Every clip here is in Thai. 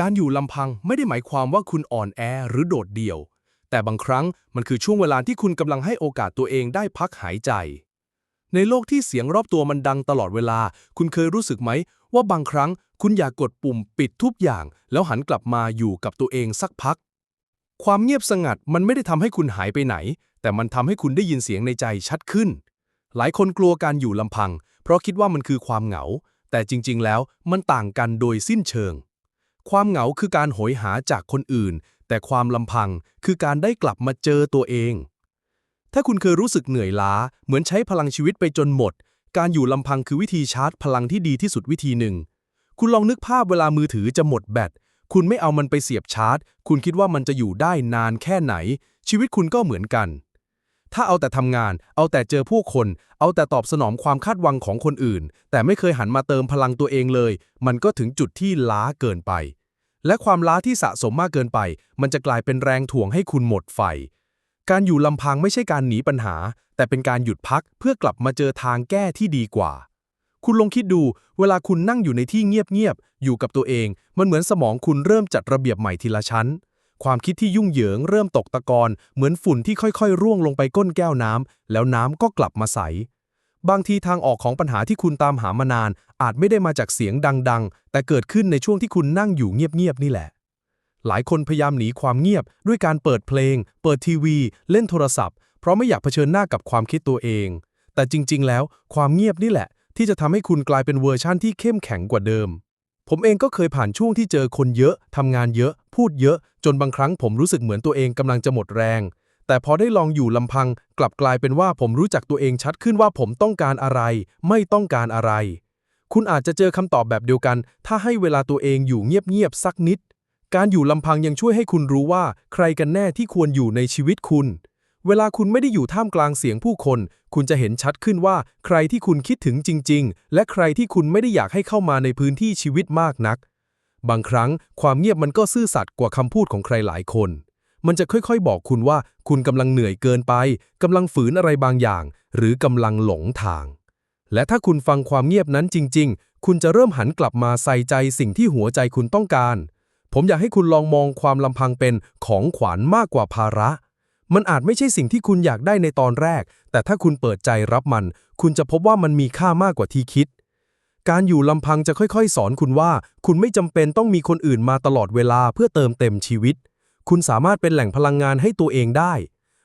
การอยู่ลำพังไม่ได้หมายความว่าคุณอ่อนแอหรือโดดเดี่ยว แต่บางครั้งมันคือช่วงเวลาที่คุณกำลังให้โอกาสตัวเองได้พักหายใจ ในโลกที่เสียงรอบตัวมันดังตลอดเวลา คุณเคยรู้สึกไหม ว่าบางครั้งคุณอยากกดปุ่มปิดทุกอย่าง แล้วหันกลับมาอยู่กับตัวเองสักพัก ความเงียบสงัดมันไม่ได้ทำให้คุณหายไปไหน แต่มันทำให้คุณได้ยินเสียงในใจชัดขึ้น หลายคนกลัวการอยู่ลำพัง เพราะคิดว่ามันคือความเหงา แต่จริง ๆ แล้วมันต่างกันโดยสิ้นเชิง ความเหงาคือการโหยหาจากคนอื่น แต่ความลำพังคือการได้กลับมาเจอตัวเอง ถ้าคุณเคยรู้สึกเหนื่อยล้า เหมือนใช้พลังชีวิตไปจนหมด การอยู่ลำพังคือวิธีชาร์จพลังที่ดีที่สุดวิธีหนึ่ง คุณลองนึกภาพเวลามือถือจะหมดแบต คุณไม่เอามันไปเสียบชาร์จ คุณคิดว่ามันจะอยู่ได้นานแค่ไหน ชีวิตคุณก็เหมือนกัน ถ้าเอาแต่ทำงาน เอาแต่เจอผู้คน เอาแต่ตอบสนองความคาดหวังของคนอื่น แต่ไม่เคยหันมาเติมพลังตัวเองเลย มันก็ถึงจุดที่ล้าเกินไป และความล้าที่สะสมมากเกินไป มันจะกลายเป็นแรงถ่วงให้คุณหมดไฟ การอยู่ลำพังไม่ใช่การหนีปัญหา แต่เป็นการหยุดพักเพื่อกลับมาเจอทางแก้ที่ดีกว่า คุณลองคิดดู เวลาคุณนั่งอยู่ในที่เงียบๆอยู่กับตัวเอง มันเหมือนสมองคุณเริ่มจัดระเบียบใหม่ทีละชั้น ความคิดที่ยุ่งเหยิงเริ่มตกตะกอนเหมือนฝุ่นที่ค่อยๆ ร่วงลงไปก้นแก้วน้ำแล้วน้ำก็กลับมาใส บางทีทางออกของปัญหาที่คุณตามหามานาน อาจไม่ได้มาจากเสียงดัง ๆ แต่เกิดขึ้นในช่วงที่คุณนั่งอยู่เงียบ ๆ นี่แหละ หลายคนพยายามหนีความเงียบ ด้วยการเปิดเพลง เปิดทีวี เล่นโทรศัพท์ เพราะไม่อยากเผชิญหน้ากับความคิดตัวเอง แต่จริง ๆ แล้ว ความเงียบนี่แหละ ที่จะทำให้คุณกลายเป็นเวอร์ชั่นที่เข้มแข็งกว่าเดิม ผมเองก็เคยผ่านช่วงที่เจอคนเยอะทำงานเยอะ พูดเยอะ จนบางครั้งผมรู้สึกเหมือนตัวเองกำลังจะหมดแรง แต่พอได้ลองอยู่ลำพัง กลับกลายเป็นว่าผมรู้จักตัวเองชัดขึ้นว่าผมต้องการอะไร ไม่ต้องการอะไร คุณอาจจะเจอคำตอบแบบเดียวกัน ถ้าให้เวลาตัวเองอยู่เงียบๆสักนิด การอยู่ลำพังยังช่วยให้คุณรู้ว่า ใครกันแน่ที่ควรอยู่ในชีวิตคุณ เวลาคุณไม่ได้อยู่ท่ามกลางเสียงผู้คน คุณจะเห็นชัดขึ้นว่า ใครที่คุณคิดถึงจริง ๆ และใครที่คุณไม่ได้อยากให้เข้ามาในพื้นที่ชีวิตมากนัก บางครั้งความเงียบมันก็ซื่อสัตย์กว่าคำพูดของใครหลายคน มันจะค่อยๆ บอกคุณว่าคุณกำลังเหนื่อยเกินไปกำลังฝืนอะไรบางอย่าง หรือกำลังหลงทาง และถ้าคุณฟังความเงียบนั้นจริง ๆ คุณจะเริ่มหันกลับมาใส่ใจสิ่งที่หัวใจคุณต้องการ ผมอยากให้คุณลองมองความลำพังเป็นของขวัญมากกว่าภาระ มันอาจไม่ใช่สิ่งที่คุณอยากได้ในตอนแรก แต่ถ้าคุณเปิดใจรับมัน คุณจะพบว่ามันมีค่ามากกว่าที่คิดการอยู่ลำพังจะค่อยๆ สอนคุณว่า คุณไม่จำเป็นต้องมีคนอื่นมาตลอดเวลาเพื่อเติมเต็มชีวิต คุณสามารถเป็นแหล่งพลังงานให้ตัวเองได้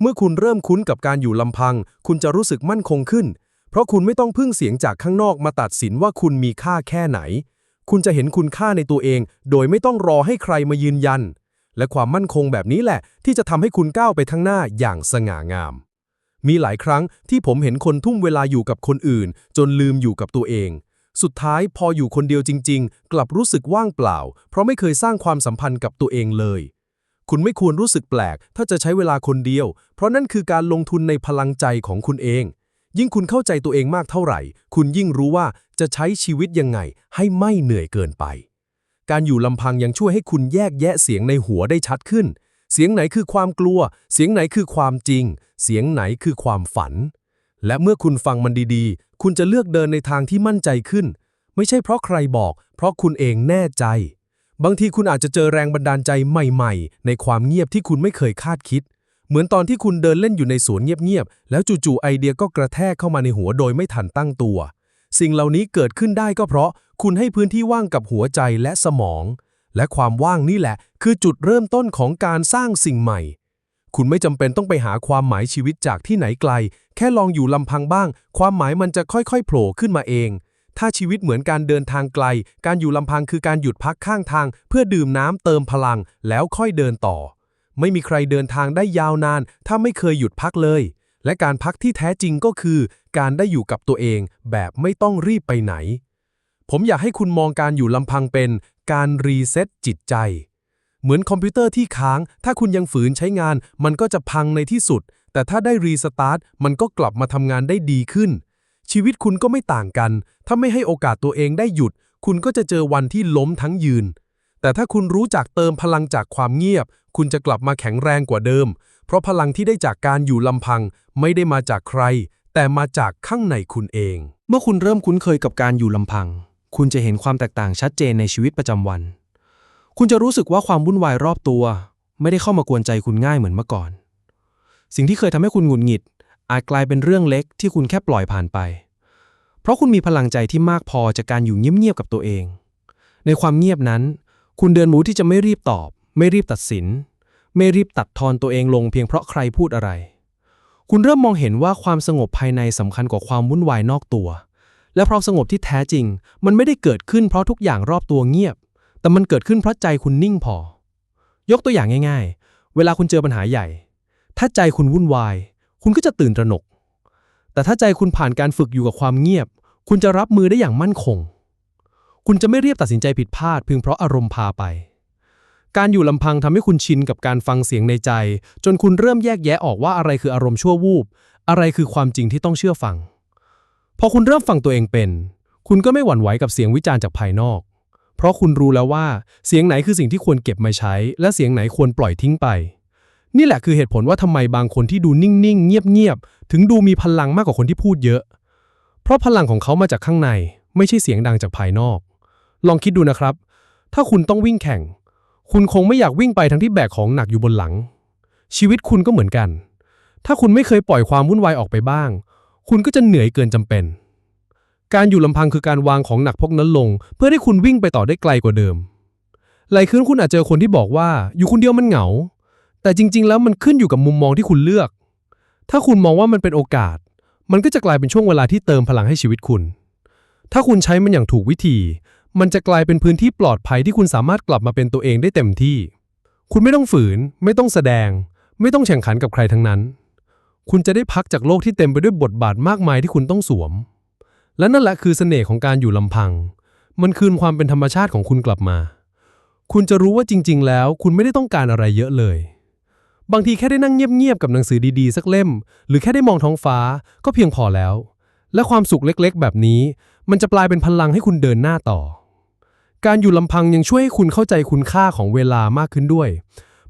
เมื่อคุณเริ่มคุ้นกับการอยู่ลำพัง คุณจะรู้สึกมั่นคงขึ้น เพราะคุณไม่ต้องพึ่งเสียงจากข้างนอกมาตัดสินว่าคุณมีค่าแค่ไหน คุณจะเห็นคุณค่าในตัวเอง โดยไม่ต้องรอให้ใครมายืนยัน และความมั่นคงแบบนี้แหละ ที่จะทำให้คุณก้าวไปข้างหน้าอย่างสง่างาม มีหลายครั้งที่ผมเห็นคนทุ่มเวลาอยู่กับคนอื่น จนลืมอยู่กับตัวเองสุดท้ายพออยู่คนเดียวจริง ๆ กลับรู้สึกว่างเปล่า เพราะไม่เคยสร้างความสัมพันธ์กับตัวเองเลย คุณไม่ควรรู้สึกแปลก ถ้าจะใช้เวลาคนเดียว เพราะนั่นคือการลงทุนในพลังใจของคุณเอง ยิ่งคุณเข้าใจตัวเองมากเท่าไหร่ คุณยิ่งรู้ว่าจะใช้ชีวิตยังไง ให้ไม่เหนื่อยเกินไป การอยู่ลำพังยังช่วยให้คุณแยกแยะเสียงในหัวได้ชัดขึ้น เสียงไหนคือความกลัว เสียงไหนคือความจริง เสียงไหนคือความฝัน และเมื่อคุณฟังมันดีๆ คุณจะเลือกเดินในทางที่มั่นใจขึ้น ไม่ใช่เพราะใครบอก เพราะคุณเองแน่ใจ บางทีคุณอาจจะเจอแรงบันดาลใจใหม่ๆ ในความเงียบที่คุณไม่เคยคาดคิด เหมือนตอนที่คุณเดินเล่นอยู่ในสวนเงียบๆ แล้วจู่ๆไอเดียก็กระแทกเข้ามาในหัวโดยไม่ทันตั้งตัว สิ่งเหล่านี้เกิดขึ้นได้ก็เพราะคุณให้พื้นที่ว่างกับหัวใจและสมอง และความว่างนี่แหละ คือจุดเริ่มต้นของการสร้างสิ่งใหม่ คุณไม่จำเป็นต้องไปหาความหมายชีวิตจากที่ไหนไกล แค่ลองอยู่ลำพังบ้าง ความหมายมันจะค่อยๆ โผล่ขึ้นมาเอง ถ้าชีวิตเหมือนการเดินทางไกล การอยู่ลำพังคือการหยุดพักข้างทาง เพื่อดื่มน้ำเติมพลัง แล้วค่อยเดินต่อ ไม่มีใครเดินทางได้ยาวนาน ถ้าไม่เคยหยุดพักเลย และการพักที่แท้จริงก็คือ การได้อยู่กับตัวเอง แบบไม่ต้องรีบไปไหน ผมอยากให้คุณมองการอยู่ลำพังเป็น การรีเซ็ตจิตใจ เหมือนคอมพิวเตอร์ที่ค้าง ถ้าคุณยังฝืนใช้งาน มันก็จะพังในที่สุด แต่ถ้าได้รีสตาร์ทมันก็กลับมาทำงานได้ดีขึ้น ชีวิตคุณก็ไม่ต่างกัน ถ้าไม่ให้โอกาสตัวเองได้หยุด คุณก็จะเจอวันที่ล้มทั้งยืน แต่ถ้าคุณรู้จักเติมพลังจากความเงียบ คุณจะกลับมาแข็งแรงกว่าเดิม เพราะพลังที่ได้จากการอยู่ลำพังไม่ได้มาจากใคร แต่มาจากข้างในคุณเอง เมื่อคุณเริ่มคุ้นเคยกับการอยู่ลำพัง คุณจะเห็นความแตกต่างชัดเจนในชีวิตประจำวัน คุณจะรู้สึกว่าความวุ่นวายรอบตัว ไม่ได้เข้ามากวนใจคุณง่ายเหมือนเมื่อก่อน สิ่งที่เคยทำให้คุณหงุดหงิด อาจกลายเป็นเรื่องเล็กที่คุณแค่ปล่อยผ่านไป เพราะคุณมีพลังใจที่มากพอจากการอยู่เงียบๆกับตัวเอง ในความเงียบนั้น คุณเดินหมูที่จะไม่รีบตอบ ไม่รีบตัดสิน ไม่รีบตัดทอนตัวเองลงเพียงเพราะใครพูดอะไร คุณเริ่มมองเห็นว่าความสงบภายในสำคัญกว่าความวุ่นวายนอกตัว และความสงบที่แท้จริง มันไม่ได้เกิดขึ้นเพราะทุกอย่างรอบตัวเงียบ แต่มันเกิดขึ้นเพราะใจคุณนิ่งพอ ยกตัวอย่างง่าย ๆ เวลาคุณเจอปัญหาใหญ่ ถ้าใจคุณวุ่นวาย คุณก็จะตื่นตระหนก แต่ถ้าใจคุณผ่านการฝึกอยู่กับความเงียบ คุณจะรับมือได้อย่างมั่นคง คุณจะไม่เรียบตัดสินใจผิดพลาดเพียงเพราะอารมณ์พาไป การอยู่ลำพังทำให้คุณชินกับการฟังเสียงในใจ จนคุณเริ่มแยกแยะออกว่าอะไรคืออารมณ์ชั่ววูบ อะไรคือความจริงที่ต้องเชื่อฟัง พอคุณเริ่มฟังตัวเองเป็น คุณก็ไม่หวั่นไหวกับเสียงวิจารณ์จากภายนอก เพราะคุณรู้แล้วว่าเสียงไหนคือสิ่งที่ควรเก็บมาใช้ และเสียงไหนควรปล่อยทิ้งไป นี่แหละคือเหตุผลว่าทำไมบางคนที่ดูนิ่งๆ เงียบๆ ถึงดูมีพลังมากกว่าคนที่พูดเยอะ เพราะพลังของเขามาจากข้างใน ไม่ใช่เสียงดังจากภายนอก ลองคิดดูนะครับ ถ้าคุณต้องวิ่งแข่ง คุณคงไม่อยากวิ่งไปทั้งที่แบกของหนักอยู่บนหลัง ชีวิตคุณก็เหมือนกัน ถ้าคุณไม่เคยปล่อยความวุ่นวายออกไปบ้าง คุณก็จะเหนื่อยเกินจำเป็น การอยู่ลำพังคือการวางของหนักพวกนั้นลง เพื่อให้คุณวิ่งไปต่อได้ไกลกว่าเดิมหลายคืนคุณอาจเจอคนที่บอกว่า อยู่คนเดียวมันเหงา แต่จริง ๆ แล้วมันขึ้นอยู่กับมุมมองที่คุณเลือก ถ้าคุณมองว่ามันเป็นโอกาส มันก็จะกลายเป็นช่วงเวลาที่เติมพลังให้ชีวิตคุณ ถ้าคุณใช้มันอย่างถูกวิธี มันจะกลายเป็นพื้นที่ปลอดภัยที่คุณสามารถกลับมาเป็นตัวเองได้เต็มที่ คุณไม่ต้องฝืน ไม่ต้องแสดง ไม่ต้องแข่งขันกับใครทั้งนั้น คุณจะได้พักจากโลกที่เต็มไปด้วยบทบาทมากมายที่คุณต้องสวม และนั่นแหละคือเสน่ห์ของการอยู่ลำพัง มันคืนความเป็นธรรมชาติของคุณกลับมา คุณจะรู้ว่าจริง ๆ แล้ว คุณไม่ได้ต้องการอะไรเยอะเลย บางทีแค่ได้นั่งเงียบๆกับหนังสือดีๆ สักเล่ม หรือแค่ได้มองท้องฟ้าก็เพียงพอแล้ว และความสุขเล็กๆ แบบนี้ มันจะกลายเป็นพลังให้คุณเดินหน้าต่อ การอยู่ลำพังยังช่วยให้คุณเข้าใจคุณค่าของเวลามากขึ้นด้วย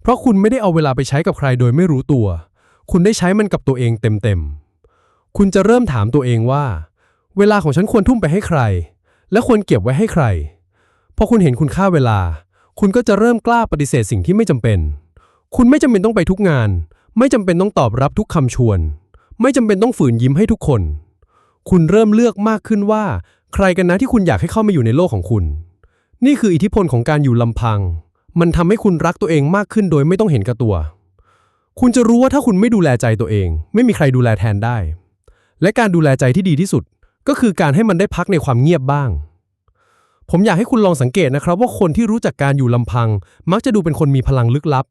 เพราะคุณไม่ได้เอาเวลาไปใช้กับใครโดยไม่รู้ตัว คุณได้ใช้มันกับตัวเองเต็มๆ คุณจะเริ่มถามตัวเองว่า เวลาของฉันควรทุ่มไปให้ใคร และควรเก็บไว้ให้ใครพอคุณเห็นคุณค่าเวลา คุณก็จะเริ่มกล้าปฏิเสธสิ่งที่ไม่จำเป็น คุณไม่จำเป็นต้องไปทุกงาน ไม่จำเป็นต้องตอบรับทุกคำชวน ไม่จำเป็นต้องฝืนยิ้มให้ทุกคน คุณเริ่มเลือกมากขึ้นว่า ใครกันนะที่คุณอยากให้เข้ามาอยู่ในโลกของคุณ นี่คืออิทธิพลของการอยู่ลำพัง มันทำให้คุณรักตัวเองมากขึ้นโดยไม่ต้องเห็นกับตัว คุณจะรู้ว่าถ้าคุณไม่ดูแลใจตัวเอง ไม่มีใครดูแลแทนได้ และการดูแลใจที่ดีที่สุด ก็คือการให้มันได้พักในความเงียบบ้างผมอยากให้คุณลองสังเกตนะครับว่าคนที่รู้จักการอยู่ลำพัง มักจะดูเป็นคนมีพลังลึกลับ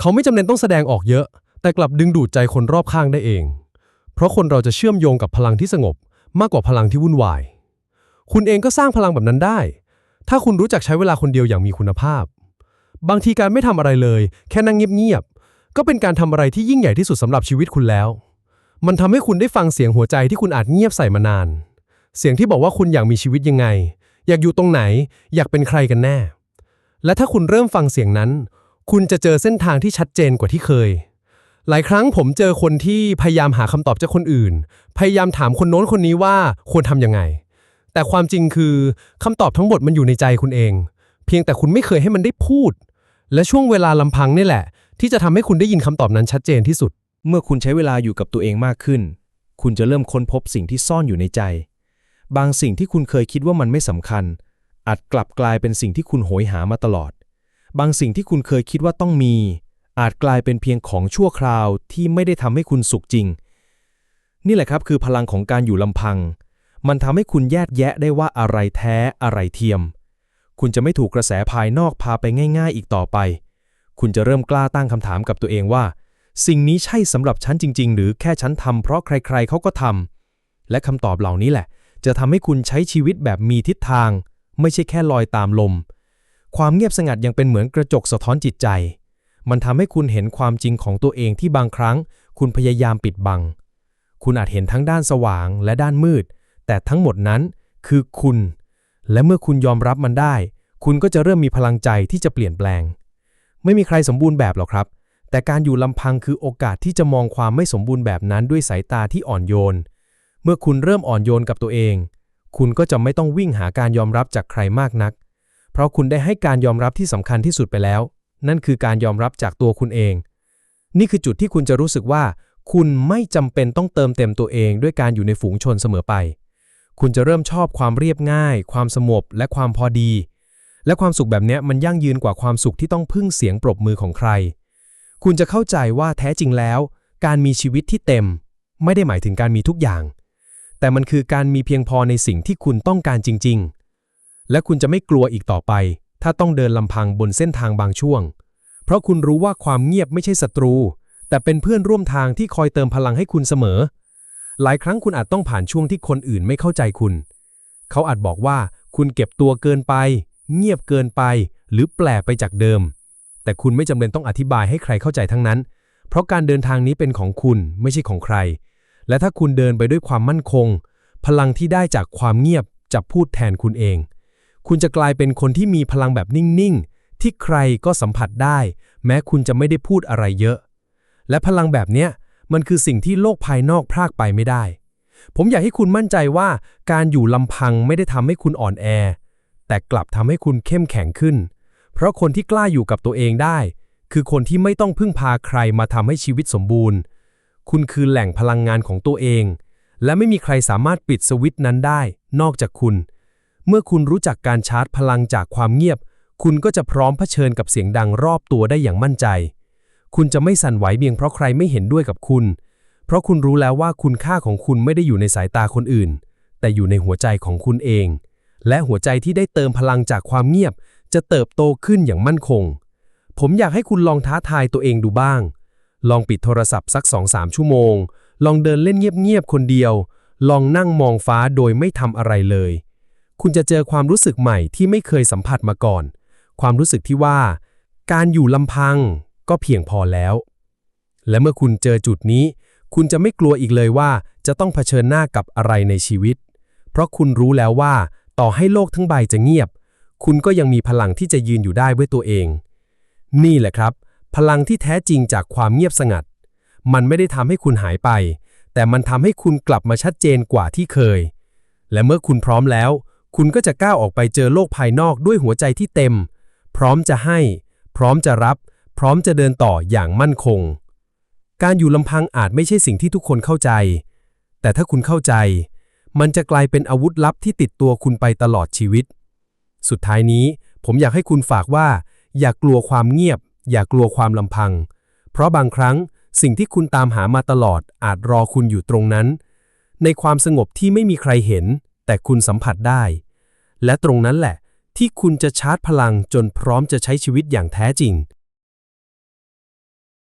เขาไม่จำเป็นต้องแสดงออกเยอะ แต่กลับดึงดูดใจคนรอบข้างได้เอง เพราะคนเราจะเชื่อมโยงกับพลังที่สงบ มากกว่าพลังที่วุ่นวาย คุณเองก็สร้างพลังแบบนั้นได้ ถ้าคุณรู้จักใช้เวลาคนเดียวอย่างมีคุณภาพ บางทีการไม่ทำอะไรเลย แค่นั่งเงียบๆก็เป็นการทำอะไรที่ยิ่งใหญ่ที่สุดสำหรับชีวิตคุณแล้ว มันทำให้คุณได้ฟังเสียงหัวใจที่คุณอาจเงียบใส่มานาน เสียงที่บอกว่าคุณอยากมีชีวิตยังไง อยากอยู่ตรงไหน อยากเป็นใครกันแน่ และถ้าคุณเริ่มฟังเสียงนั้น คุณจะเจอเส้นทางที่ชัดเจนกว่าที่เคย หลายครั้งผมเจอคนที่พยายามหาคำตอบจากคนอื่น พยายามถามคนโน้นคนนี้ว่าควรทำยังไง แต่ความจริงคือคำตอบทั้งหมดมันอยู่ในใจคุณเอง เพียงแต่คุณไม่เคยให้มันได้พูด และช่วงเวลาลำพังนี่แหละ ที่จะทำให้คุณได้ยินคำตอบนั้นชัดเจนที่สุด เมื่อคุณใช้เวลาอยู่กับตัวเองมากขึ้น คุณจะเริ่มค้นพบสิ่งที่ซ่อนอยู่ในใจ บางสิ่งที่คุณเคยคิดว่ามันไม่สำคัญ อาจกลับกลายเป็นสิ่งที่คุณโหยหามาตลอด บางสิ่งที่คุณเคยคิดว่าต้องมี อาจกลายเป็นเพียงของชั่วคราวที่ไม่ได้ทำให้คุณสุขจริง นี่แหละครับคือพลังของการอยู่ลำพัง มันทำให้คุณแยกแยะได้ว่าอะไรแท้อะไรเทียม คุณจะไม่ถูกกระแสภายนอกพาไปง่าย ๆ อีกต่อไป คุณจะเริ่มกล้าตั้งคำถามกับตัวเองว่า สิ่งนี้ใช่สำหรับฉันจริง ๆ หรือแค่ฉันทำเพราะใครๆเขาก็ทำและคำตอบเหล่านี้แหละ จะทำให้คุณใช้ชีวิตแบบมีทิศทาง ไม่ใช่แค่ลอยตามลม ความเงียบสงัดยังเป็นเหมือนกระจกสะท้อนจิตใจ มันทำให้คุณเห็นความจริงของตัวเองที่บางครั้ง คุณพยายามปิดบัง คุณอาจเห็นทั้งด้านสว่างและด้านมืด แต่ทั้งหมดนั้นคือคุณ และเมื่อคุณยอมรับมันได้ คุณก็จะเริ่มมีพลังใจที่จะเปลี่ยนแปลง ไม่มีใครสมบูรณ์แบบหรอกครับ แต่การอยู่ลำพังคือโอกาสที่จะมองความไม่สมบูรณ์แบบนั้นด้วยสายตาที่อ่อนโยน เมื่อคุณเริ่มอ่อนโยนกับตัวเอง คุณก็จะไม่ต้องวิ่งหาการยอมรับจากใครมากนัก เพราะคุณได้ให้การยอมรับที่สำคัญที่สุดไปแล้ว นั่นคือการยอมรับจากตัวคุณเอง นี่คือจุดที่คุณจะรู้สึกว่า คุณไม่จำเป็นต้องเติมเต็มตัวเองด้วยการอยู่ในฝูงชนเสมอไป คุณจะเริ่มชอบความเรียบง่าย ความสงบและความพอดี และความสุขแบบนี้มันยั่งยืนกว่าความสุขที่ต้องพึ่งเสียงปรบมือของใคร คุณจะเข้าใจว่าแท้จริงแล้ว การมีชีวิตที่เต็ม ไม่ได้หมายถึงการมีทุกอย่าง แต่มันคือการมีเพียงพอในสิ่งที่คุณต้องการจริง ๆ และคุณจะไม่กลัวอีกต่อไป ถ้าต้องเดินลำพังบนเส้นทางบางช่วง เพราะคุณรู้ว่าความเงียบไม่ใช่ศัตรู แต่เป็นเพื่อนร่วมทางที่คอยเติมพลังให้คุณเสมอ หลายครั้งคุณอาจต้องผ่านช่วงที่คนอื่นไม่เข้าใจคุณ เขาอาจบอกว่าคุณเก็บตัวเกินไป เงียบเกินไป หรือแปลกไปจากเดิม แต่คุณไม่จำเป็นต้องอธิบายให้ใครเข้าใจทั้งนั้น เพราะการเดินทางนี้เป็นของคุณไม่ใช่ของใคร และถ้าคุณเดินไปด้วยความมั่นคง พลังที่ได้จากความเงียบจะพูดแทนคุณเอง คุณจะกลายเป็นคนที่มีพลังแบบนิ่ง ๆ ที่ใครก็สัมผัสได้ แม้คุณจะไม่ได้พูดอะไรเยอะ และพลังแบบเนี้ยมันคือสิ่งที่โลกภายนอกพรากไปไม่ได้ ผมอยากให้คุณมั่นใจว่าการอยู่ลำพังไม่ได้ทำให้คุณอ่อนแอ แต่กลับทำให้คุณเข้มแข็งขึ้น เพราะคนที่กล้าอยู่กับตัวเองได้ คือคนที่ไม่ต้องพึ่งพาใครมาทำให้ชีวิตสมบูรณ์ คุณคือแหล่งพลังงานของตัวเอง และไม่มีใครสามารถปิดสวิตช์นั้นได้ นอกจากคุณ เมื่อคุณรู้จักการชาร์จพลังจากความเงียบ คุณก็จะพร้อมเผชิญกับเสียงดังรอบตัวได้อย่างมั่นใจ คุณจะไม่สั่นไหวเพียงเพราะใครไม่เห็นด้วยกับคุณ เพราะคุณรู้แล้วว่าคุณค่าของคุณไม่ได้อยู่ในสายตาคนอื่น แต่อยู่ในหัวใจของคุณเอง และหัวใจที่ได้เติมพลังจากความเงียบ จะเติบโตขึ้นอย่างมั่นคง ผมอยากให้คุณลองท้าทายตัวเองดูบ้าง ลองปิดโทรศัพท์สัก2-3ชั่วโมง ลองเดินเล่นเงียบๆคนเดียว ลองนั่งมองฟ้าโดยไม่ทำอะไรเลย คุณจะเจอความรู้สึกใหม่ที่ไม่เคยสัมผัสมาก่อน ความรู้สึกที่ว่า การอยู่ลำพังก็เพียงพอแล้ว และเมื่อคุณเจอจุดนี้ คุณจะไม่กลัวอีกเลยว่าจะต้องเผชิญหน้ากับอะไรในชีวิต เพราะคุณรู้แล้วว่า ต่อให้โลกทั้งใบจะเงียบ คุณก็ยังมีพลังที่จะยืนอยู่ได้ด้วยตัวเอง นี่แหละครับ พลังที่แท้จริงจากความเงียบสงัด มันไม่ได้ทำให้คุณหายไป แต่มันทำให้คุณกลับมาชัดเจนกว่าที่เคย และเมื่อคุณพร้อมแล้ว คุณก็จะก้าวออกไปเจอโลกภายนอกด้วยหัวใจที่เต็ม พร้อมจะให้ พร้อมจะรับ พร้อมจะเดินต่ออย่างมั่นคง การอยู่ลำพังอาจไม่ใช่สิ่งที่ทุกคนเข้าใจ แต่ถ้าคุณเข้าใจ มันจะกลายเป็นอาวุธลับที่ติดตัวคุณไปตลอดชีวิต สุดท้ายนี้ ผมอยากให้คุณฝากว่า อย่ากลัวความเงียบ อย่ากลัวความลำพัง เพราะบางครั้งสิ่งที่คุณตามหามาตลอดอาจรอคุณอยู่ตรงนั้น ในความสงบที่ไม่มีใครเห็น แต่คุณสัมผัสได้ และตรงนั้นแหละ ที่คุณจะชาร์จพลังจนพร้อมจะใช้ชีวิตอย่างแท้จริง